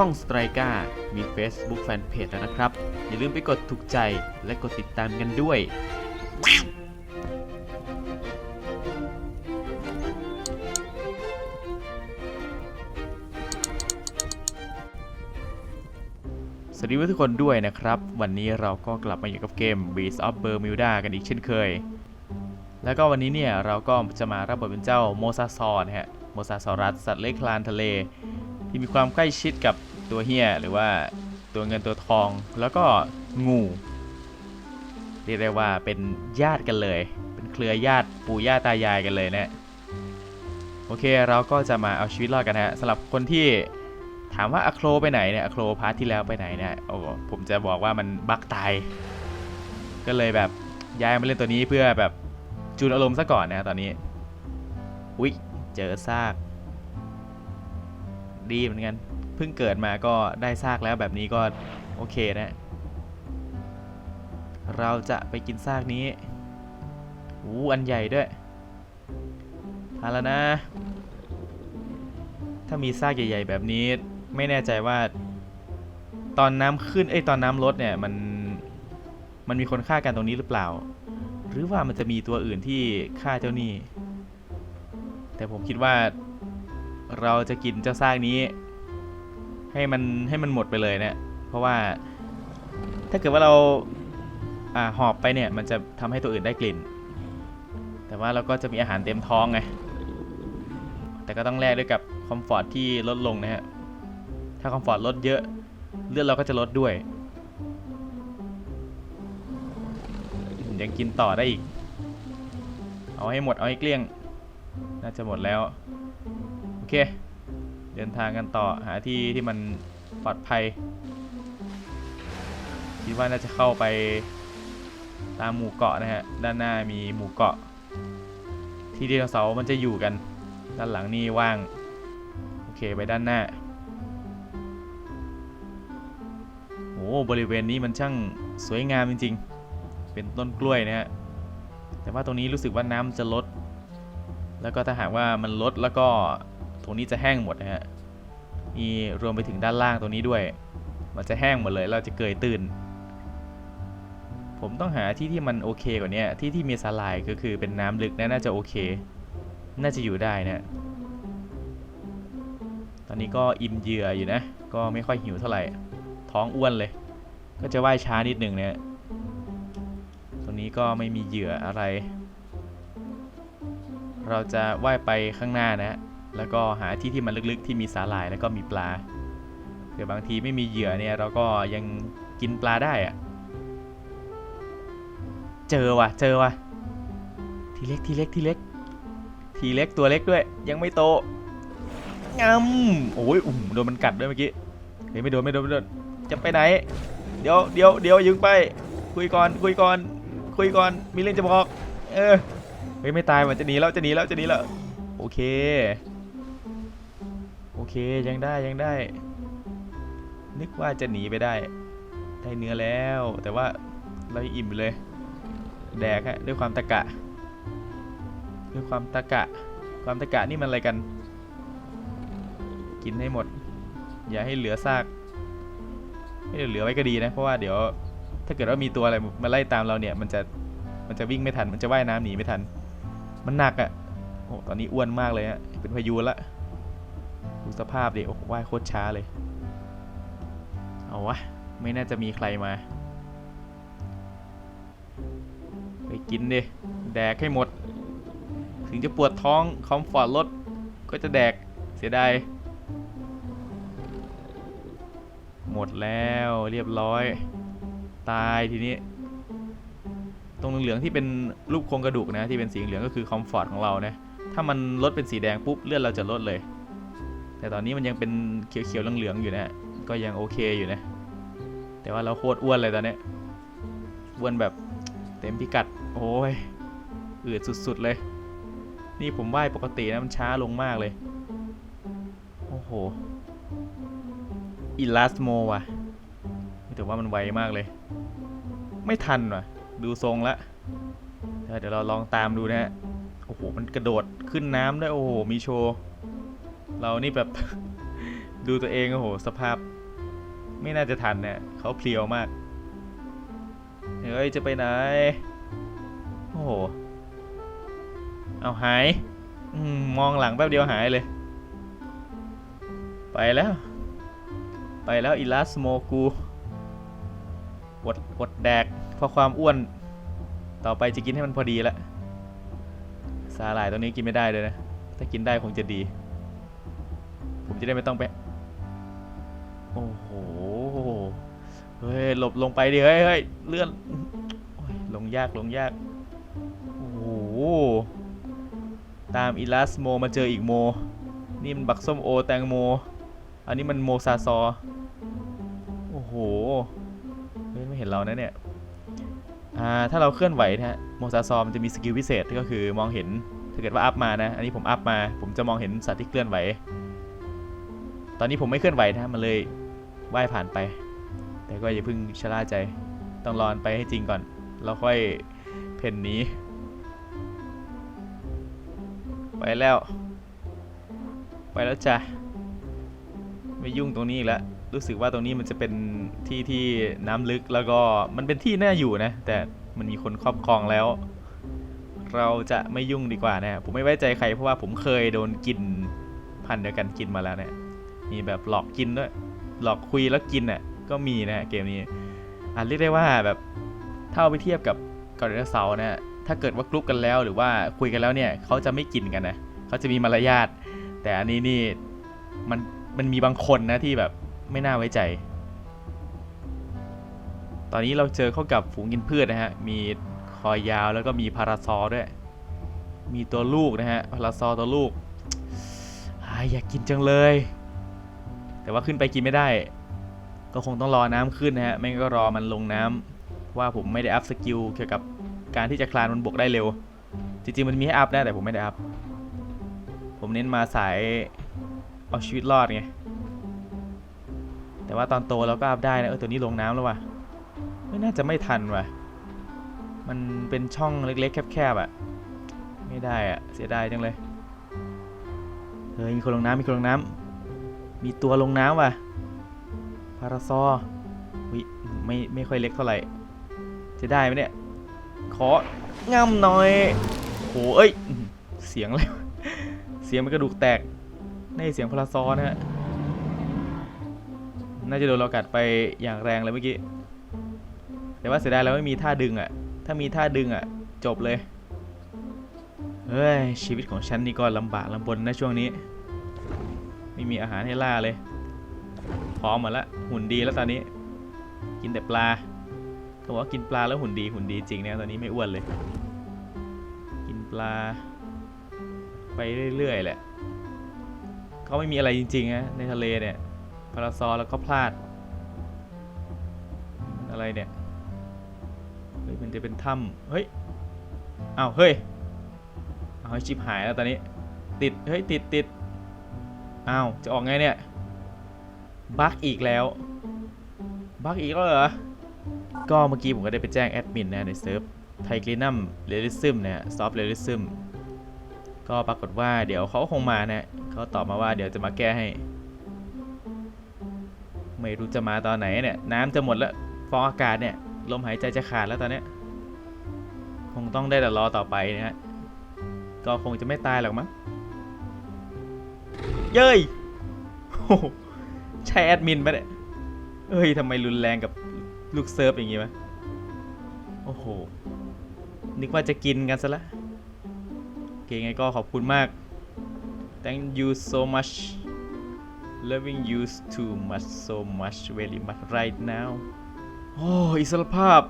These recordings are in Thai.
ช่องสไตรกามี Facebook Fanpage แล้วนะครับ อย่าลืมไปกดถูกใจและกดติดตามกันด้วย สวัสดีทุกคนด้วยนะครับ วันนี้เราก็กลับมาอยู่กับเกม Beast of Bermuda กันอีกเช่นเคย แล้วก็วันนี้เนี่ย เราก็จะมารับบทเป็นเจ้าโมซาซอนฮะโมซาซอรัสสัตว์เลื้อยคลานทะเล ที่มีความใกล้ชิดกับตัวเฮียหรือว่าตัวเงินตัวทองแล้วก็งูเรียกได้ว่าเป็นญาติกันเลย เป็นเครือญาติปู่ย่าตายายกันเลยนะโอเคเราก็จะมาเอาชีวิตรอดกันนะฮะสำหรับคนที่ถามว่าอะโครไปไหนเนี่ยอะโครพาร์ทที่แล้วไปไหนเนี่ยโอ้ผมจะบอกว่ามันบักตายก็เลยแบบย้ายมาเล่นตัวนี้เพื่อแบบจูนอารมณ์ซะก่อนนะตอนนี้ อุ๊ย เจอซาก ดีเหมือนกัน เพิ่งเกิดมาก็ได้ซากแล้วแบบนี้ก็โอเคนะ เราจะไปกินซากนี้อู้อันใหญ่ด้วยเอาแล้วนะ ถ้ามีซากใหญ่ ๆ แบบนี้ ไม่แน่ใจว่า ตอนน้ำขึ้น เอ้ย ตอนน้ำลดเนี่ย มัน มันมีคนฆ่ากันตรงนี้หรือเปล่า หรือว่ามันจะมีตัวอื่นที่ฆ่าเจ้านี่ แต่ผมคิดว่า เราจะกินเจ้าซากนี้ ให้มันให้มันหมดไปเลยเนะี่ยเพราะว่าถ้าเกิดว่าเราอ่าหอบไปเนี่ยมันจะทำให้ตัวอื่นได้กลิ่น แต่ว่าเราก็จะมีอาหารเต็มท้องไง แต่ก็ต้องแลกด้วยกับคอมฟอร์ตที่ลดลงนะฮะ ถ้าคอมฟอร์ตลดเยอะ เลือดเราก็จะลดด้วย ยังกินต่อได้อีก เอาให้หมดเอาให้เกลี้ยง น่าจะหมดแล้ว เค เดินทางกันต่อหาที่ที่มันปลอดภัย คิดว่าน่าจะเข้าไปตามหมู่เกาะนะฮะ ด้านหน้ามีหมู่เกาะ ที่ไดโนเสาร์มันจะอยู่กัน ด้านหลังนี่ว่าง โอเคไปด้านหน้าโอ้บริเวณนี้มันช่างสวยงามจริงๆ เป็นต้นกล้วยนะฮะ แต่ว่าตรงนี้รู้สึกว่าน้ำจะลด แล้วก็ถ้าหากว่ามันลดแล้วก็ ตรงนี้จะแห้งหมดนะฮะมีรวมไปถึงด้านล่างตรงนี้ด้วย มันจะแห้งหมดเลยเราจะเกยตื่น ผมต้องหาที่ที่มันโอเคกว่านี้ที่ที่มีสาลายก็คือเป็นน้ำลึกนะน่าจะโอเค น่าจะอยู่ได้นะตอนนี้ก็อิ่มเหยื่ออยู่นะ ก็ไม่ค่อยหิวเท่าไหร่ ท้องอ้วนเลย ก็จะว่ายช้านิดหนึ่งเนี่ยตรงนี้ก็ไม่มีเหยื่ออะไร เราจะว่ายไปข้างหน้านะ แล้วก็หาที่ที่มันลึกๆ ที่มีสาหร่ายแล้วก็มีปลาเดี๋ยวบางทีไม่มีเหยื่อเนี่ยเราก็ยังกินปลาได้อะเจอว่ะ เจอว่ะ ทีเล็กทีเล็กทีเล็ก ทีเล็กตัวเล็กด้วย ยังไม่โตงำโอ้ยอุ่มโดนมันกัดด้วยเมื่อกี้เฮ้ยไม่โดนไม่โดนไม่โดนจะไปไหน เดี๋ยวเดี๋ยวเดี๋ยวยึงไป คุยก่อนคุยก่อน คุยก่อนมีเรื่องจะบอก เออเฮ้ยไม่ตายมันจะหนีแล้วจะหนีแล้วจะหนีแล้วโอเคโอเค ยังได้ยังได้ นึกว่าจะหนีไปได้ ได้เนื้อแล้ว แต่ว่าเราอิ่มเลย แดกฮะด้วยความตะกะ ด้วยความตะกะ ความตะกะนี่มันอะไรกัน กินให้หมด อย่าให้เหลือซากให้เหลือไว้ก็ดีนะ เพราะว่าเดี๋ยว ถ้าเกิดว่ามีตัวอะไรมาไล่ตามเราเนี่ย มันจะมันจะวิ่งไม่ทัน มันจะว่ายน้ำหนีไม่ทัน มันหนักอะ่ะโอ้ตอนนี้อ้วนมากเลยฮะเป็นพายุละ ดูสภาพเดิโอ้ว่ายโคตรช้าเลย เอาวะ ไม่น่าจะมีใครมา ไปกินดิ แดกให้หมด ถึงจะปวดท้องคอมฟอร์ตลดก็จะแดกเสียดาย หมดแล้วเรียบร้อย ตายทีนี้ ตรงเหลืองที่เป็นรูปโครงกระดูกนะ ที่เป็นสีเหลืองก็คือคอมฟอร์ตของเรานะ ถ้ามันลดเป็นสีแดงปุ๊บเลือดเราจะลดเลย แต่ตอนนี้มันยังเป็นเขียวๆเหลืองๆอยู่นะ ก็ยังโอเคอยู่นะ แต่ว่าเราโคตรอ้วนเลยตอนนี้อ้วนแบบเต็มพิกัด โอ้ยอืดสุดๆเลย นี่ผมว่ายปกตินะมันช้าลงมากเลย โอ้โหอิลาสโมว่ะแต่ว่ามันไวมากเลย ไม่ทันว่ะ ดูทรงละ เดี๋ยวเราลองตามดูนะฮะ โอ้โห มันกระโดดขึ้นน้ำด้วยโอ้โห มีโชว์ เรานี่แบบ ดูตัวเองโอ้โห สภาพ ไม่น่าจะทันเนี่ยเขาเพลียวมาก เฮ้ย จะไปไหน โอ้โห เอาหายอมมองหลังแป๊บเดียวหายเลย ไปแล้ว ไปแล้วอีลาสโมกูอดอดแดกเพราะความอ้วน ต่อไปจะกินให้มันพอดีละสาหร่ายตัวนี้กินไม่ได้เลยนะ ถ้ากินได้คงจะดี ผมจะได้ไม่ต้องไป โอ้โห เฮ้ย หลบลงไปดิเฮ้ยเฮ้ยเลื่อนลงยากลงยาก โอ้โห ตามอีลาสโมมาเจออีกโม นี่มันบักส้มโอแตงโม อันนี้มันโมซาซอ โอ้โห เฮ้ยไม่เห็นเรานะเนี่ย อ่า ถ้าเราเคลื่อนไหวนะฮะ โมซาซอมันจะมีสกิลพิเศษก็คือมองเห็นถ้าเกิดว่าอัพมานะ อันนี้ผมอัพมา ผมจะมองเห็นสัตว์ที่เคลื่อนไหว ตอนนี้ผมไม่เคลื่อนไหวนะมันเลยว่ายผ่านไป แต่ก็อย่าเพิ่งชะล่าใจ ต้องรอนไปให้จริงก่อนเราค่อยเพ่นหนี้ ไปแล้ว ไปแล้วจ้ะ ไม่ยุ่งตรงนี้อีกแล้ว รู้สึกว่าตรงนี้มันจะเป็นที่ที่น้ำลึกแล้วก็มันเป็นที่น่าอยู่นะ แต่มันมีคนครอบครองแล้ว เราจะไม่ยุ่งดีกว่านะ ผมไม่ไว้ใจใครเพราะว่าผมเคยโดนกินพันธุ์เดียวกันกินมาแล้วเนี่ย มีแบบหลอกกินด้วย หลอกคุยแล้วกินอะก็มีนะเกมนี้อะเรียกได้ว่าแบบถ้าเอาไปเทียบกับกอริลลาเซานะถ้าเกิดว่ากรุ๊ปกันแล้วหรือว่าคุยกันแล้วเนี่ยเขาจะไม่กินกันนะเขาจะมีมารยาทแต่อันนี้นี่มันมันมีบางคนนะที่แบบไม่น่าไว้ใจ ตอนนี้เราเจอเข้ากับฝูงกินพืชนะฮะ มีคอยาวแล้วก็มีพาราซอด้วย มีตัวลูกนะฮะ พาราซอตัวลูกออยากกินจังเลย แต่ว่าขึ้นไปกินไม่ได้ ก็คงต้องรอน้ำขึ้นนะฮะไม่งั้นก็รอมันลงน้ำว่าผมไม่ได้อัพสกิลเกี่ยวกับการที่จะคลานบนบกได้เร็ว จริงๆมันมีให้อัพนะแต่ผมไม่ได้อัพผมเน้นมาสายเอาชีวิตรอดไงแต่ว่าตอนโตเราก็อัพได้นะเออตัวนี้ลงน้ำแล้วว่ะไม่น่าจะไม่ทันว่ะ มันเป็นช่องเล็กๆ แคบๆอะ่ะ ไม่ได้อะ่ะ เสียดายจังเลย เฮ้ยมีคนลงน้ำมีคนลงน้ำ มีตัวลงน้ำว่ะ พาราซอวิไม่ไม่ค่อยเล็กเท่าไหร่ จะได้ไหมเนี่ย ของ่ำหน่อยโหเอ้ย เสียงอะไรวะเสียงมันกระดูกแตกในเสียงพาราซอนะฮะ น่าจะโดนเรากัดไปอย่างแรงเลยเมื่อกี้ แต่ว่าเสียดายเราไม่มีท่าดึงอะ่ะ ถ้ามีท่าดึงอะ่ะ จบเลย เฮ้ย ชีวิตของฉันนี่ก็ลำบากลำบนนะช่วงนี้ ไม่มีอาหารให้ล่าเลยพร้อมหมดละหุ่นดีแล้วตอนนี้ กินแต่ปลาเขาบอกว่ากินปลาแล้วหุ่นดีหุ่นดีจริงเนี่ยตอนนี้ไม่อ้วนเลย กินปลา ไปเรื่อยๆแหละเขาไม่มีอะไรจริงๆนะในทะเลเนี่ยพาราซอแล้วก็พลาด อะไรเนี่ยเฮ้ยมันจะเป็นถ้ำเฮ้ยอ้าวเฮ้ยเอาให้ชิบหายแล้วตอนนี้ ติดเฮ้ยติดติด อ้าว จะออกไงเนี่ย บั๊กอีกแล้ว บั๊กอีกแล้วเหรอ ก็เมื่อกี้ผมก็ได้ไปแจ้งแอดมินนะในเซิร์ฟไทกรีนัมเรลิซึมเนี่ยซอฟเรลิซึมก็ปรากฏว่าเดี๋ยวเขาคงมานะเขาตอบมาว่าเดี๋ยวจะมาแก้ให้ ไม่รู้จะมาตอนไหนเนี่ย น้ำจะหมดแล้วฟองอากาศเนี่ย ลมหายใจจะขาดแล้วตอนนี้คงต้องได้แต่รอต่อไปนะฮะก็คงจะไม่ตายหรอกมั้ง เย้ยโอ้โหใช่แอดมินปะเนี่ยเอ้ยทำไมรุนแรงกับลูกเซิร์ฟอย่างงี้วะโอ้โห นึกว่าจะกินกันซะละโอเคไงก็ขอบคุณมาก thank you so much loving you too much so much very much right now โอ้อิสรภาพ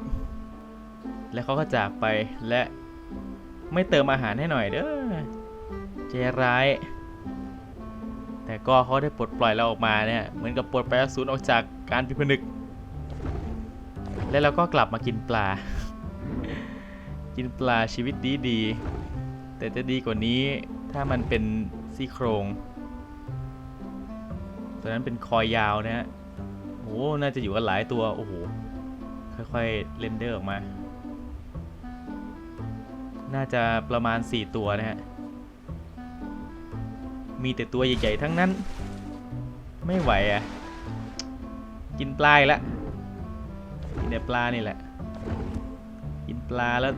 และเขาก็จากไปและไม่เติมอาหารให้หน่อยเด้อใจร้าย แต่ก็เขาได้ปลดปล่อยเราออกมาเนี่ยเหมือนกับปลดปล่อยอสูรออกจากการพิพนึก และเราก็กลับมากินปลา กินปลาชีวิตดีดี แต่จะดีกว่านี้ถ้ามันเป็นซี่โครงตัวนั้นเป็นคอยยาวนะฮะโอ้น่าจะอยู่กันหลายตัวโอ้โหค่อยๆเรนเดอร์ออกมา น่าจะประมาณ 4 ตัวนะฮะ มีแต่ตัวใหญ่ๆทั้งนั้น ไม่ไหวอะ กินปลาแล้วกินแต่ปลานี่แหละ กินปลาแล้ว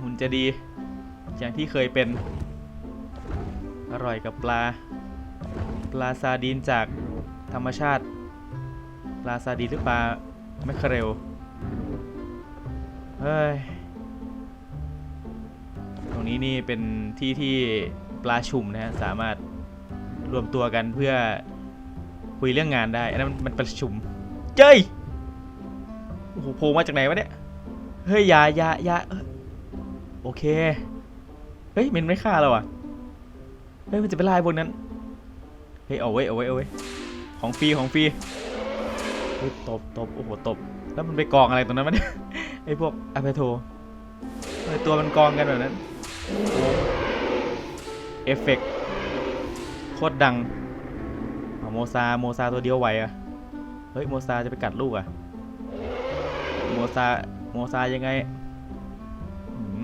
หุ่นจะดี อย่างที่เคยเป็น อร่อยกับปลา ปลาซาดีนจากธรรมชาติ ปลาซาดีนหรือปลาแมคเคอเรลเฮ้ย ตรงนี้นี่เป็นที่ที่ ปลาชุมนะฮะสามารถรวมตัวกันเพื่อคุยเรื่องงานได้อันนั้นมันมันประชุม เจ้ยโอ้โหโผล่มาจากไหนวะเนี่ยเฮ้ยยายายาโอเคเฮ้ยมันไม่ฆ่าเราอะเฮ้ยมันจะไปไล่พวกนั้นเฮ้ยเอาไว้เอาไว้เอาไว้ของฟรีของฟรีเฮ้ยตบตบโอ้โหตบแล้วมันไปกองอะไรตรงนั้นวะเนี่ยไอพวกอาเพโทเฮ้ยตัวมันกองกันแบบนั้นเอ อฟเฟกต์โคตรดังโมซาโมซาตัวเดียวไหวอะเฮ้ยโมซาจะไปกัดลูกอะโมซาโมซายังไง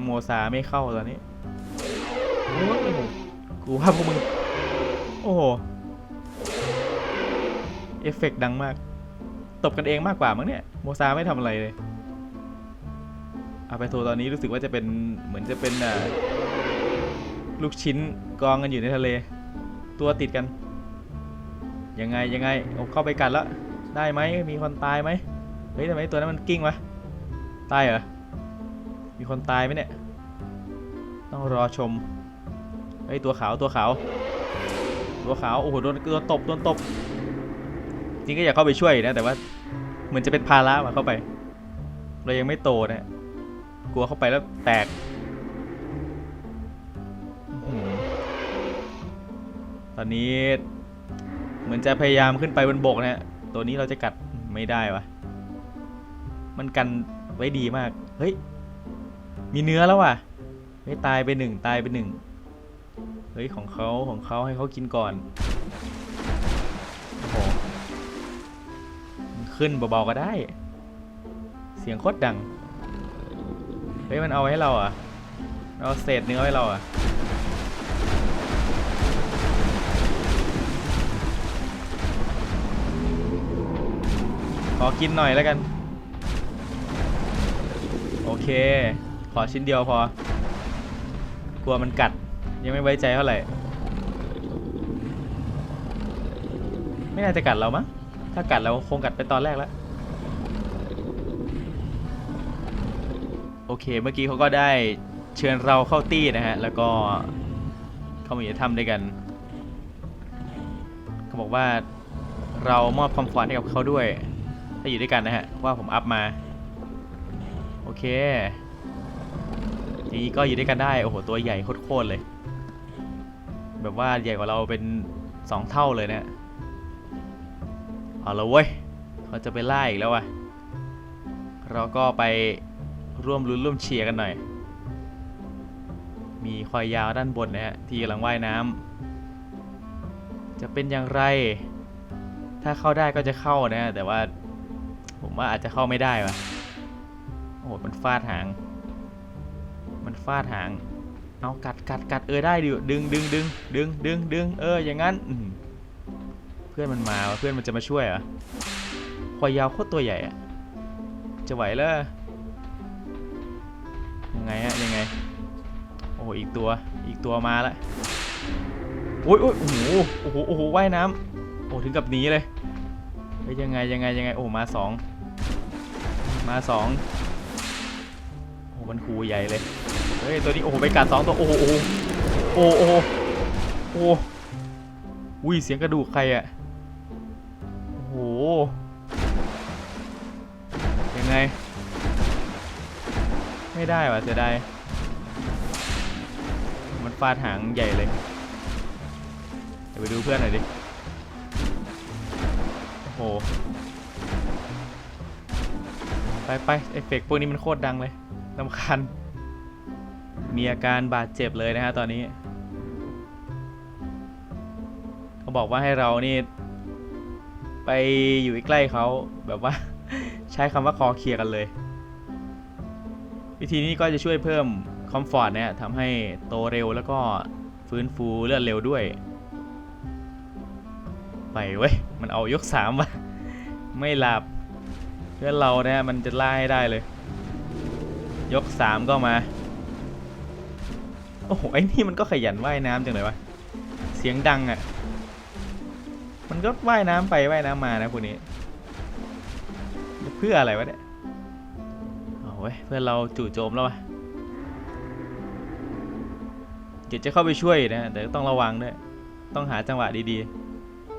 โมซาไม่เข้าตอนนี้กูว่าพวกมึงโอ้โหเอฟเฟกต์ดังมาก ตบกันเองมากกว่ามั้งเนี่ยโมซาไม่ทำอะไรเลยอาไปโทตอนนี้รู้สึกว่าจะเป็นเหมือนจะเป็นอ่า ลูกชิ้นกองกันอยู่ในทะเล ตัวติดกัน ยังไงยังไงโอ้เข้าไปกัดแล้วได้ไหมมีคนตายไหมเฮ้ยทำไมตัวนั้นมันกิ้งวะตายเหรอมีคนตายไหมเนี่ย ต้องรอชมเฮ้ยตัวขาวตัวขาว ตัวขาวโอ้โหโดนโดนตบโดนตบจริงก็อยากเข้าไปช่วยนะแต่ว่าเหมือนจะเป็นภาระว่ะเข้าไป เรายังไม่โตนะกลัวเข้าไปแล้วแตก ตอนนี้ เหมือนจะพยายามขึ้นไปบนบกนะฮะตัวนี้เราจะกัดไม่ได้วะมันกันไว้ดีมาก เฮ้ย มีเนื้อแล้วว่ะ เฮ้ยตายไปหนึ่งตายไปหนึ่ง เฮ้ยของเขาของเขาให้เขากินก่อน โอ้โห ขึ้นเบาๆก็ได้ เสียงโคตรดัง เฮ้ยมันเอาไว้ให้เราอะ เอาเศษเนื้อไว้เราอะ ขอกินหน่อยแล้วกัน โอเค ขอชิ้นเดียวพอ กลัวมันกัด ยังไม่ไว้ใจเท่าไหร่ ไม่น่าจะกัดเรามั้งถ้ากัดเราคงกัดไปตอนแรกแล้ว โอเค เมื่อกี้เขาก็ได้เชิญเราเข้าตี้นะฮะ แล้วก็เข้ามาอยู่ทำด้วยกัน เขาบอกว่าเรามอบความฝันให้กับเขาด้วยาอยู่ด้วยกันนะฮะว่าผมอัพมา โอเคทีนี้ก็อยู่ด้วยกันได้ โอ้โห ตัวใหญ่โคตรเลย แบบว่าใหญ่กว่าเราเป็นสองเท่าเลยเนะเอาละเว้ยเขาจะไปไล่อีกแล้ววะเราก็ไปร่วมลุ้นร่วมเชียร์กันหน่อย มีคอยยาวด้านบนนะฮะที่กำลังว่ายน้ำจะเป็นอย่างไร ถ้าเข้าได้ก็จะเข้านะแต่ว่า ว่าอาจจะเข้าไม่ได้วะโอ้โหมันฟาดหาง มันฟาดหาง เอากัดกัดกัดเออได้ดิดึงดึงดึงดึงดึงดึงเอออย่างงั้นเพื่อนมันมาวะเพื่อนมันจะมาช่วยเหรอคอยยาวโคตรตัวใหญ่อะจะไหวเลยยังไงฮะยังไง โอ้โหอีกตัวอีกตัวมาละโอ้ยโอ้ยโอ้โหโอ้โหโอ้โหว่ายน้ำโอ้ถึงกับหนีเลยเฮ้ยยังไงยังไงยังไงโอ้มาสอง มาสองโอ้มันคูใหญ่เลยเฮ้ยตัวนี้โอ้โหไปกัดสองตัวโอ้โหโอ้โหโอ้โหอ้โหอุ้ยเสียงกระดูกใครอะโอ้โหยังไง ไม่ได้ว่ะเสียดายมันฟาดหางใหญ่เลยเดี๋ยวไปดูเพื่อนหน่อยดิโอ้โห ไปไปเอฟเฟกต์พวกนี้มันโคตรดังเลยลำคาญมีอาการบาดเจ็บเลยนะฮะตอนนี้ เขาบอกว่าให้เรานี่ ไปอยู่ใกล้เขาแบบว่า ใช้คำว่าคอเคลียร์กันเลย วิธีนี้ก็จะช่วยเพิ่มคอมฟอร์ตนะฮะทำให้โตเร็วแล้วก็ฟื้นฟูเลือดเร็วด้วย ไปเว้ย มันเอายกสามมาไม่หลับ เพื่อนเราเนี่ยมันจะล่าให้ได้เลย ยกสามก็มา โอ้โหไอ้นี่มันก็ขยันว่ายน้ำจังเลยวะ เสียงดังอะ่ะ มันก็ว่ายน้ำไปว่ายน้ำมานะพวกนี้ เพื่ออะไรวะเนี่ยเอาเว้ยเพื่อนเราจู่โจมแล้ววะเดี๋ยวจะเข้าไปช่วยนะแต่ต้องระวังด้วย ต้องหาจังหวะดี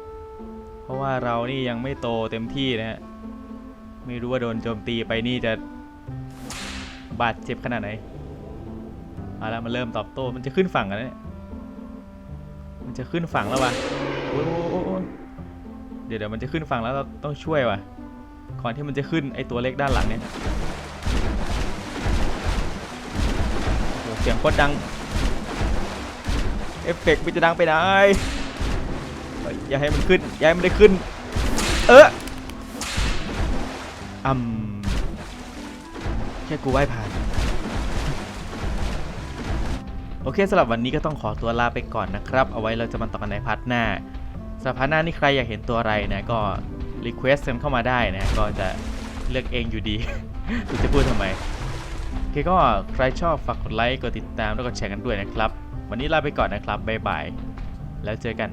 ๆ เพราะว่าเรานี่ยังไม่โตเต็มที่นะฮะ ไม่รู้ว่าโดนโจมตีไปนี่จะบาดเจ็บขนาดไหนเอาละมันเริ่มตอบโต้มันจะขึ้นฝั่งแล้วเนี่ยมันจะขึ้นฝั่งแล้ววะโอ้ยเดี๋ยวเดี๋ยวมันจะขึ้นฝั่งแล้วเราต้องช่วยว่ะก่อนที่มันจะขึ้นไอตัวเล็กด้านหลังเนี่ยเสียงโคตรดังเอฟเฟกต์มันจะดังไปไหนอย่าให้มันขึ้นอย่าให้มันได้ขึ้น เออ อืมแค่กูไหว้ผ่าน โอเคสำหรับวันนี้ก็ต้องขอตัวลาไปก่อนนะครับ เอาไว้เราจะมาต่อกันในพาร์ทหน้าสำหรับพาร์ทหน้านี่ใครอยากเห็นตัวอะไรนะก็รีเควสกันเข้ามาได้นะก็จะเลือกเองอยู่ดีกูจะพูดทำไมโอเคก็ใครชอบฝากกดไลค์กดติดตามแล้วก็แชร์กันด้วยนะครับ วันนี้ลาไปก่อนนะครับบ๊ายบายแล้วเจอกัน